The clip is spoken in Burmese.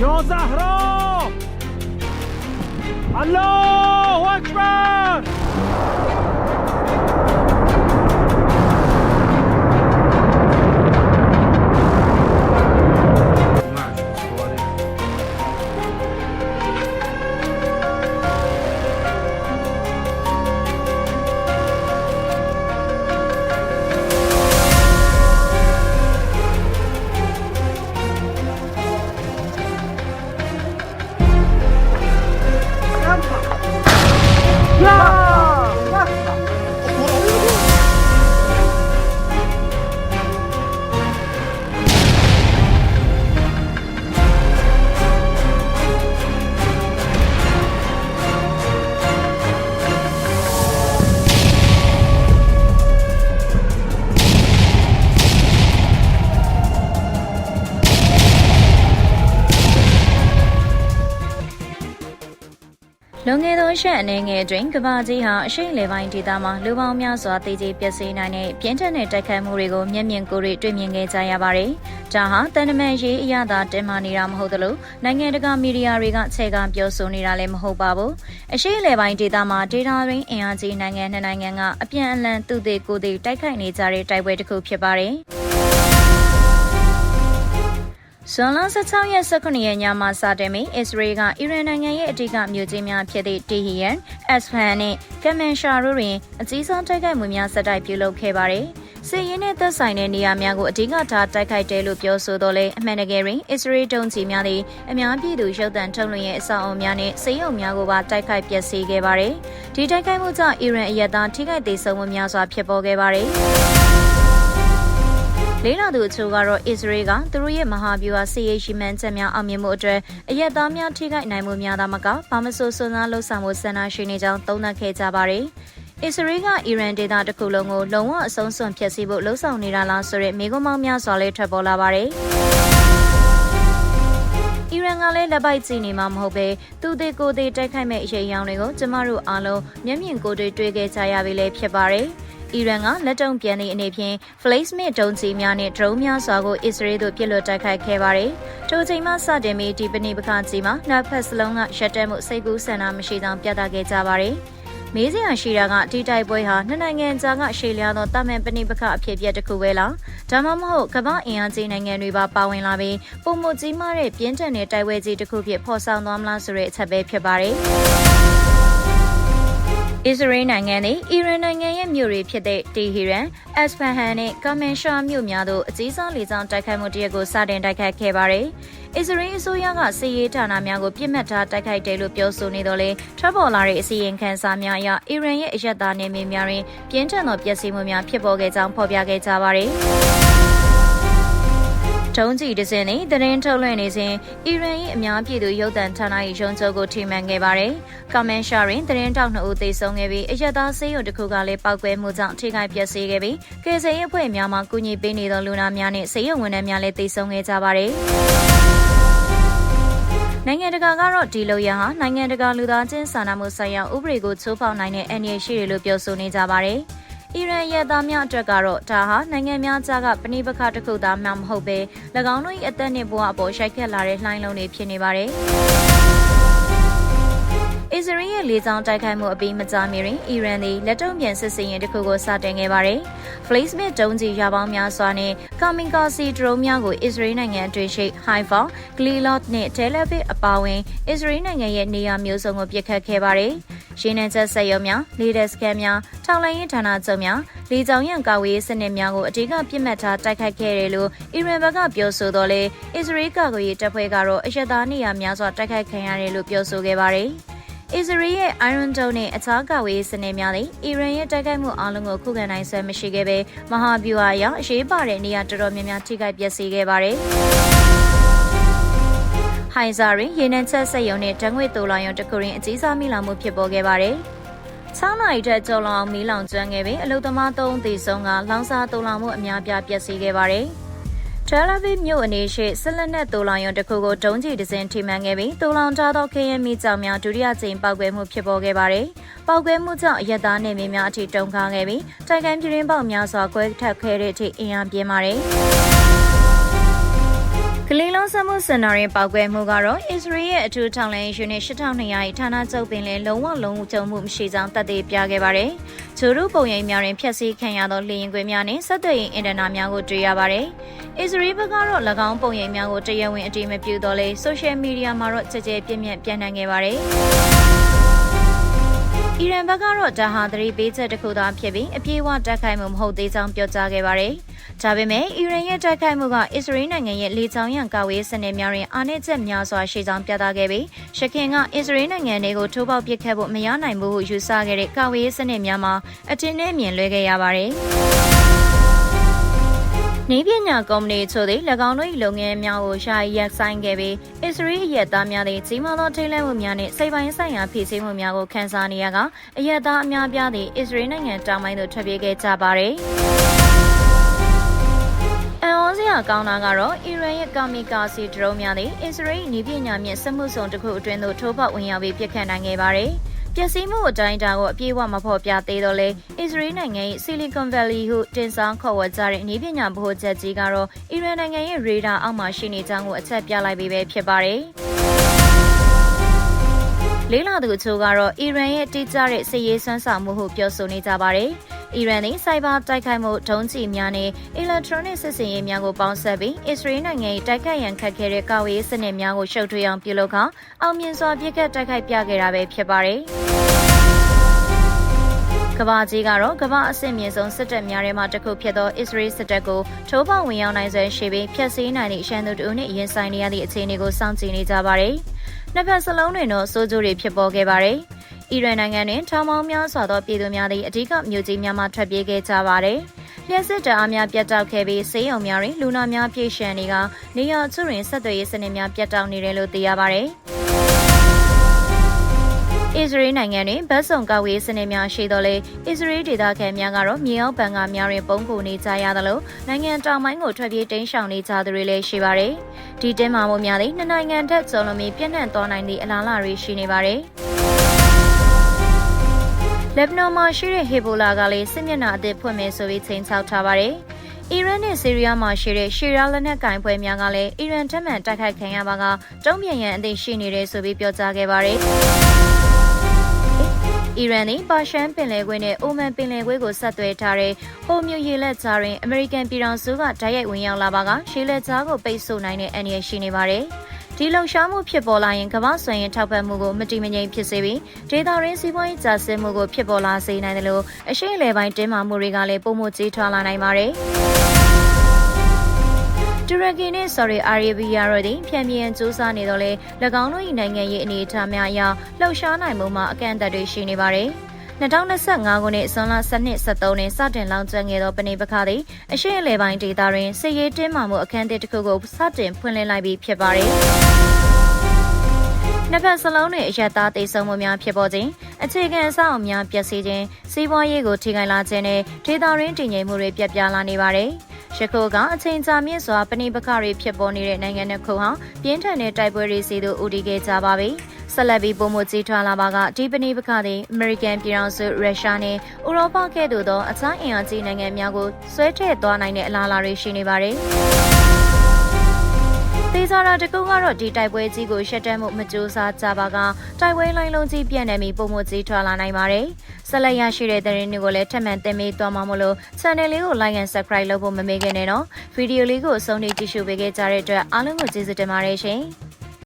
یا زهرا الله اکبر ရှက်အနေငယ်အတွင်းကမ္ဘာကြီးဟာအရှိန်လေပိုင်းဒေသမှာလူပေါင်းများစွာတည်ကြည်ပျက်စီးနိုင်တဲ့ပြင်းထန်တဲ့တိုက်ခိုက်မှုတွေကိုမျက်မြင်ကိုယ်တွေ့တွေ့မြင်ခဲ့ကြရပါတယ်။ဒါဟာတန်တမန်ရေးအရသာတင်မာနေတာမဟုတ်သလိုနိုင်ငံတကာမီဒီယာတွေကခြေကပြောဆိုနေတာလည်းမဟုတ်ပါဘူး။အရှိန်လေပိုင်းဒေသမှာဒေတာရင်းအင်အားကြီးနိုင်ငံနှစ်နိုင်ငံကအပြန်အလှန်သူသေးကိုယ်သေးတိုက်ခိုက်နေကြတဲ့တိုက်ပွဲတစ်ခုဖြစ်ပါတယ်။ ဇွန်လ16ရက်19ရက်ညမှာစတင်ပြီးအစ္စရေးကအီရန်နိုင်ငံရဲ့အဓိကမြို့ကြီးများဖြစ်တဲ့တီဟီယန်၊အက်စဖန်နဲ့ကမန်ရှာတို့တွင်အကြီးဆုံးတိုက်ခိုက်မှုများဆက်တိုက်ပြုလုပ်ခဲ့ပါတယ်။စစ်ရေးနဲ့သက်ဆိုင်တဲ့နေရာများကိုအဓိကထားတိုက်ခိုက်တယ်လို့ပြောဆိုတော့လေအမှန်တကယ်ရင်အစ္စရေးတုံးချီများသည်အများပြည်သူရုပ်သံထုတ်လွှင့်ရဲ့အဆောက်အအုံများနဲ့စေယုံများကိုပါတိုက်ခိုက်ပျက်စီးခဲ့ပါတယ်။ဒီတိုက်ခိုက်မှုကြောင့်အီရန်အရက်သားထိခိုက်ဒေဆုံးမှုများစွာဖြစ်ပေါ်ခဲ့ပါတယ်။ လေးလာသူအချို့ကတော့အစ္စရေးကသူတို့ရဲ့မဟာဗျူဟာစစ်ရေးရှိမှန်းချက်များအောင်မြင်မှုအတွက်အရက်သားများထိခိုက်နိုင်မှုများသာမကဘာမဆိုးစွန်းစားလှုပ်ဆောင်မှုဆန္ဒရှိနေကြောင်းသုံးသပ်ခဲ့ကြပါတယ်။အစ္စရေးကအီရန်ဒေသတစ်ခုလုံးကိုလုံဝအဆုံးစွန်ဖျက်ဆီးဖို့လှုံ့ဆော်နေတာလားဆိုတဲ့မေးခွန်းပေါင်းများစွာလည်းထွက်ပေါ်လာပါတယ်။အီရန်ကလည်းလက်ပိုက်ကြည့်နေမှာမဟုတ်ပဲသူသေးကိုယ်သေးတိုက်ခိုက်မဲ့အရေးအယောင်တွေကိုကျမတို့အားလုံးမျက်မြင်ကိုယ်တွေ့တွေ့ခဲ့ကြရပြီလေဖြစ်ပါတယ်။ အီရန်ကလက်တုံပြန်သည့်အနေဖြင့် Flames ဒုံးကျည်များနဲ့ drone များစွာကိုအစ္စရေးသို့ပစ်လွှတ်တိုက်ခိုက်ခဲ့ပါတယ်။ထိုချိန်မှစတင်ပြီးဒီပဏိပခကြီးမှာနှစ်ဖက်စလုံးကရှက်တက်မှုစိတ်ကူးဆန္ဒမရှိကြောင်းပြသခဲ့ကြပါတယ်။မေးစရာရှိတာကဒီတိုက်ပွဲဟာနှစ်နိုင်ငံကြားကရှေ့လျားသောတာမန်ပဏိပခအဖြစ်အပျက်တစ်ခုပဲလားဒါမှမဟုတ်ကမ္ဘာအင်အားကြီးနိုင်ငံတွေပါပါဝင်လာပြီးပုံမှုကြီးမားတဲ့ပြင်းထန်တဲ့တိုက်ပွဲကြီးတစ်ခုဖြစ်ဖော်ဆောင်သွားမလားဆိုတဲ့အချက်ပဲဖြစ်ပါတယ်။ အစ္စရေးနိုင်ငံသည်အီရန်နိုင်ငံရဲ့မြို့တွေဖြစ်တဲ့တီဟီရန်၊အက်စဖန်ဟန်နဲ့ကာမန်ရှာမြို့များသို့အကြီးစားလေကြောင်းတိုက်ခိုက်မှုတရက်ကိုစတင်တိုက်ခိုက်ခဲ့ပါတယ်။အစ္စရေးအစိုးရကစစ်ရေးဌာနများကိုပြစ်မှတ်ထားတိုက်ခိုက်တယ်လို့ပြောဆိုနေတော့လေထွက်ပေါ်လာတဲ့အစီရင်ခံစာများအရအီရန်ရဲ့အရက်သားနေမြေများတွင်ပြင်းထန်သောပျက်စီးမှုများဖြစ်ပေါ်ခဲ့ကြောင်းဖော်ပြခဲ့ကြပါတယ်။ တုံးကြီးတစင်းနဲ့တရင်ထုတ်လွှင့်နေစဉ်အီရန်၏အများပြည်သူရုပ်သံဌာန၏ရုံးချုပ်ကိုထိမှန်ခဲ့ပါတယ်။ကာမန်ရှာရင်တရင်တောက်နှစ်ဦးသေဆုံးခဲ့ပြီးအရက်သားဆေးရုံတစ်ခုကလည်းပောက်ကွဲမှုကြောင့်ထိခိုက်ပျက်စီးခဲ့ပြီးကယ်ဆယ်ရေးအဖွဲ့များမှကူညီပေးနေသောလူနာများနဲ့ဆေးရုံဝန်ထမ်းများလည်းသေဆုံးခဲ့ကြပါတယ်။နိုင်ငံတကာကတော့ဒီလိုရဟာနိုင်ငံတကာလူသားချင်းစာနာမှုဆိုင်ရာဥပဒေကိုချိုးဖောက်နိုင်တဲ့အန္တရာယ်ရှိတယ်လို့ပြောဆိုနေကြပါတယ်။ အီရန်ရဲသားများအတွက်ကတော့ဒါဟာနိုင်ငံများကြားကပဏိပခတစ်ခုသာမှမဟုတ်ပဲ၎င်းတို့၏အသက်နှင့်ဘဝအပေါ်ရိုက်ခတ်လာတဲ့လှိုင်းလုံးတွေဖြစ်နေပါတယ်။အစ္စရေးရဲ့လေကြောင်းတိုက်ခိုက်မှုအပြီးမကြာမီတွင်အီရန်သည်လက်တုံ့ပြန်စစ်စင်ရင်တစ်ခုကိုစတင်ခဲ့ပါတယ်။ Flakesmith ဒုံးကျည်ရပေါင်းများစွာနဲ့ Kamikaze drone များကိုအစ္စရေးနိုင်ငံအတွင်းရှိ Haifa, Glilot နဲ့ Tel Aviv အပါအဝင်အစ္စရေးနိုင်ငံရဲ့နေရာမျိုးစုံကိုပစ်ခတ်ခဲ့ပါတယ်။ ရင်းနှံချက်ဆက်ရုံများလေဒက်စကန်များထောက်လိုင်းရေးဌာနချုပ်များလေကြောင်ရန်ကာဝေးစနစ်များကိုအဓိကပြစ်မှတ်ထားတိုက်ခိုက်ခဲ့တယ်လို့အီရန်ဘက်ကပြောဆိုတော့လေအစ္စရေးကာကွယ်ရေးတပ်ဖွဲ့ကတော့အရသာနေရာများစွာတိုက်ခိုက်ခံရတယ်လို့ပြောဆိုခဲ့ပါတယ်အစ္စရေးရဲ့ Iron Dome နဲ့အခြားကာဝေးစနစ်များသည်အီရန်ရဲ့တိုက်ခိုက်မှုအလုံးကိုခုခံနိုင်ဆွဲမရှိခဲ့ဘဲမဟာဗျူဟာအရအရေးပါတဲ့နေရာတော်တော်များများထိခိုက်ပျက်စီးခဲ့ပါတယ်။ ဟိုင်ဇာရင်ရေနံချက်ဆက်ယုံနဲ့ဓာတ်ငွေတူလောင်ရုံတစ်ခုရင်အကြီးစားမိလောင်မှုဖြစ်ပေါ်ခဲ့ပါတယ်။6နာရီထက်ကျော်လောင်မီးလောင်ကျွမ်းခဲ့ပြီးအလုသမား3ဦးသေဆုံးကလောင်စာတူလောင်မှုအများပြားပျက်စီးခဲ့ပါတယ်။တယ်လီဗစ်မြို့အနေရှိဆက်လက်နဲ့တူလောင်ရုံတစ်ခုကိုဒုံးကျည်တစ်စင်းထိမှန်ခဲ့ပြီးတူလောင်ထားသောခရင်မီကြောင်များဒုတိယကြိမ်ပောက်ကွဲမှုဖြစ်ပေါ်ခဲ့ပါတယ်။ပောက်ကွဲမှုကြောင့်အရက်သားနေမြေများအထိတုန်ခါခဲ့ပြီးတိုက်ခိုက်ပြင်းပေါက်များစွာကွဲထက်ခဲ့တဲ့အထိအင်အားပြင်းပါတယ်။ ကလေးလုံးစမှုစင်နာရင်ပောက်ကွဲမှုကတော့အစ္စရေးရဲ့အထူးထောင်လိုင်းယူနစ်8200ရဲ့ဌာနချုပ်ပင်လည်းလုံးဝလုံးဝကြုံမှုမရှိကြောင်းတတ်သိပြခဲ့ပါတယ်။ဂျိုရုပုံရိပ်များတွင်ဖျက်ဆီးခံရသောလေရင်ခွေများနှင့်ဆက်သွယ်ရေးအင်တာနက်များကိုတွေ့ရပါတယ်။အစ္စရေးဘက်ကတော့၎င်းပုံရိပ်များကိုတရားဝင်အတိမပြုတော့လေဆိုရှယ်မီဒီယာမှာတော့ကြကြပြင်းပြင်းပြန့်နှံ့ခဲ့ပါတယ်။ အီရန်ဘက်ကတော့ဒါဟာသတိပေးချက်တစ်ခုသာဖြစ်ပြီးအပြေးအဝတိုက်ခိုက်မှုမဟုတ်သေးကြောင်းပြောကြားခဲ့ပါတယ်။ဒါပေမဲ့အီရန်ရဲ့တိုက်ခိုက်မှုကအစ္စရေးနိုင်ငံရဲ့လေကြောင်းရန်ကာဝေးစနစ်များတွင်အားနည်းချက်များစွာရှိကြောင်းပြသခဲ့ပြီးရှခင်ကအစ္စရေးနိုင်ငံတွေကိုထိုးပေါက်ပစ်ခတ်ဖို့မရနိုင်ဘူးဟုယူဆခဲ့တဲ့ကာဝေးစနစ်များမှာအထင်နဲ့မြင်လွဲခဲ့ရပါတယ်။ နေပညာကုမ္ပဏီချို့သည်၎င်းတို့၏လုပ်ငန်းများကိုရှာရက်ဆိုင်ခဲ့ပြီးအစ္စရေးရဲ့သားများသည်ကြီးမားသောထိလှမ်းမှုများနှင့်စိတ်ပိုင်းဆိုင်ရာဖိစီးမှုများကိုခန်းစားနေရကအရက်သားအများပြားသည့်အစ္စရေးနိုင်ငံတောင်ပိုင်းသို့ထွက်ပြေးခဲ့ကြပါသည်အန်အောစရာကောင်းတာကတော့အီရန်ရဲ့ကာမီကာစီဒရုန်းများသည်အစ္စရေးနီးပညာမြင့်စမှုစုံတစ်ခုအတွင်းသို့ထိုးပေါက်ဝင်ရောက်ပြီးပြစ်ခတ်နိုင်ခဲ့ပါတယ်။ ပျက်စီးမှုအတိုင်းအတာကိုအပြည့်အဝမဖော်ပြသေးတော့လေအစ္စရေးနိုင်ငံရဲ့ Silicon Valley ဟုတင်ဆောင်ခေါ်ဝေါ်ကြတဲ့နည်းပညာဗဟိုချက်ကြီးကတော့အီရန်နိုင်ငံရဲ့ရေဒါအောက်မှာရှိနေကြောင်းကိုအချက်ပြလိုက်ပြီးပဲဖြစ်ပါတယ်လေးလာသူအချို့ကတော့အီရန်ရဲ့တိကျတဲ့စစ်ရေးစွမ်းဆောင်မှုဟုပြောဆိုနေကြပါတယ်။ အီရန်သည်စိုက်ဘာတိုက်ခိုက်မှုဒုံးကျည်များနဲ့ electronic စစ်စင်ရေးများကိုပေါင်းစပ်ပြီးအစ္စရေးနိုင်ငံ၏တိုက်ခိုက်ရန်ခတ်ခဲ့တဲ့ကာဝေးစနစ်များကိုရှုပ်ထွေးအောင်ပြုလုပ်ခါအောင်မြင်စွာပြစ်ခတ်တိုက်ခိုက်ပြခဲ့တာပဲဖြစ်ပါတယ်။ကဘာကြီးကတော့ကဘာအဆင့်မြင့်ဆုံးစစ်တပ်များထဲမှာတစ်ခုဖြစ်သောအစ္စရေးစစ်တပ်ကိုထိုးပေါက်ဝင်ရောက်နိုင်စွာရှိပြီးဖျက်ဆီးနိုင်သည့်ရှမ်းသူတို့နှင့်ရင်ဆိုင်နေရသည့်အခြေအနေကိုစောင့်ကြည့်နေကြပါတယ်။နှစ်ဖက်စလုံးတွင်တော့စိုးကျိုးတွေဖြစ်ပေါ်ခဲ့ပါတယ်။ အီရန်နိုင်ငံတွင်ထောင်ပေါင်းများစွာသောပြည်သူများသည့်အဓိကမြို့ကြီးများမှထွက်ပြေးခဲ့ကြပါတယ်။လျှက်စစ်တအားများပြတ်တောက်ခဲ့ပြီးစေယုံများတွင်လူနာများပြည့်ရှံနေကနေရာချို့တွင်ဆက်သွယ်ရေးစနစ်များပြတ်တောက်နေတယ်လို့သိရပါတယ်။အစ္စရေးနိုင်ငံတွင်ဗတ်စုံကောက်ဝေးစနစ်များရှိတော်လဲအစ္စရေးဒေသခံများကတော့မြေအောက်ဘန်ကများတွင်ပုံခုနေကြရသလိုနိုင်ငံတောင်ပိုင်းကိုထွက်ပြေးတိမ်းရှောင်နေကြသူတွေလည်းရှိပါတယ်။ဒီတင်းမာမှုများသည်နှစ်နိုင်ငံထက်ကျော်လွန်ပြီးပြန့်နှံ့သွားနိုင်သည့်အလားအလာတွေရှိနေပါတယ်။ လက်ဘနွန်မှာရှိတဲ့ဟေဘိုလာကလည်းစစ်မျက်နှာအသစ်ဖွင့်မယ်ဆိုပြီးချိန်ချောက်ထားပါတယ်။အီရန်နဲ့ဆီးရီးယားမှာရှိတဲ့ရှီရာလက်နက်ကိုင်ဖွဲ့များကလည်းအီရန်ထက်မှန်တိုက်ခိုက်ခံရပါကတုံ့ပြန်ရန်အသင့်ရှိနေတယ်ဆိုပြီးပြောကြားခဲ့ပါတယ်။အီရန်သည်ပါရှန်ပင်လယ်ကွေ့နဲ့အိုမန်ပင်လယ်ကွေ့ကိုဆက်သွယ်ထားတဲ့ဟိုမြူရေလက်ကြားတွင်အမေရိကန်ပြည်ထောင်စုကဓာတ်ရိုက်ဝင်ရောက်လာပါကရှေးလက်ကြားကိုပိတ်ဆို့နိုင်တဲ့အန္တရာယ်ရှိနေပါတယ်။ ဒီလှုပ်ရှားမှုဖြစ်ပေါ်လာရင်ကမ္ဘာဆွေရင်ထောက်ပံ့မှုကိုမတိမငြိမ်ဖြစ်စေပြီးဒေတာရင်းစီးပွားရေးကျဆင်းမှုကိုဖြစ်ပေါ်လာစေနိုင်တယ်လို့အရှိအလဲပိုင်းတင်းမာမှုတွေကလည်းပုံမှုကြီးထွားလာနိုင်ပါတယ်။တူရကီနဲ့ဆော်ဒီအာရေဗီးယားတို့သည်ဖြန့်ပြန်စူးစမ်းနေတော့လေ၎င်းတို့၏နိုင်ငံရေးအနေအထားများအရလှုပ်ရှားနိုင်မှုမှာအကန့်အသတ်တွေရှိနေပါတယ်။ 2025ခုနှစ်ဇွန်လ12-13နှစ်စတင်လောင်ကျွမ်းခဲ့သောပဏိပခါသည်အရှိအလဲပိုင်းဒေသတွင်စစ်ရေးတင်းမာမှုအခမ်းအသစ်တစ်ခုကိုစတင်ဖွင့်လှစ်လိုက်ပြီးဖြစ်ပါတယ်။နှစ်ဖက်စလုံးတွင်အယက်သားတိတ်ဆုံမှုများဖြစ်ပေါ်ခြင်းအခြေခံအဆောက်အအုံများပျက်စီးခြင်းစီးပွားရေးကိုထိခိုက်လာခြင်းနဲ့ဒေသရင်းတည်ငြိမ်မှုတွေပြတ်ပြားလာနေပါတယ်။ရခိုးကအချိန်ကြာမြင့်စွာပဏိပခတွေဖြစ်ပေါ်နေတဲ့နိုင်ငံတစ်ခုဟာပြင်းထန်တဲ့တိုက်ပွဲတွေစီသို့ဦးတည်ခဲ့ကြပါပြီ။ ဆက်လက်ပြီးပုံမကြီးထွားလာပါကဒီပဏိပခသည်အမေရိကန်ပြည်ထောင်စုရုရှားနဲ့ဥရောပကဲ့သို့သောအခြားအင်အားကြီးနိုင်ငံများကိုဆွဲထည့်သွားနိုင်တဲ့အလားအလာတွေရှိနေပါတယ်။သေချာတာတကူကတော့ဒီတိုက်ပွဲကြီးကိုရှက်တမ်းမှုမကြိုးစားကြပါကတိုက်ပွဲလိုင်းလုံးကြီးပြန့်နေပြီးပုံမကြီးထွာလာနိုင်ပါတယ်။ဆက်လက်ရရှိတဲ့သတင်းတွေကိုလည်းထပ်မံတင်ပေးသွားမှာမို့လို့ channel လေးကို like and subscribe လုပ်ဖို့မမေ့ခင်နဲ့နော်။ဗီဒီယိုလေးကိုအဆုံးထိကြည့်ရှုပေးခဲ့ကြတဲ့အတွက်အားလုံးကိုကျေးဇူးတင်ပါတယ်ရှင်။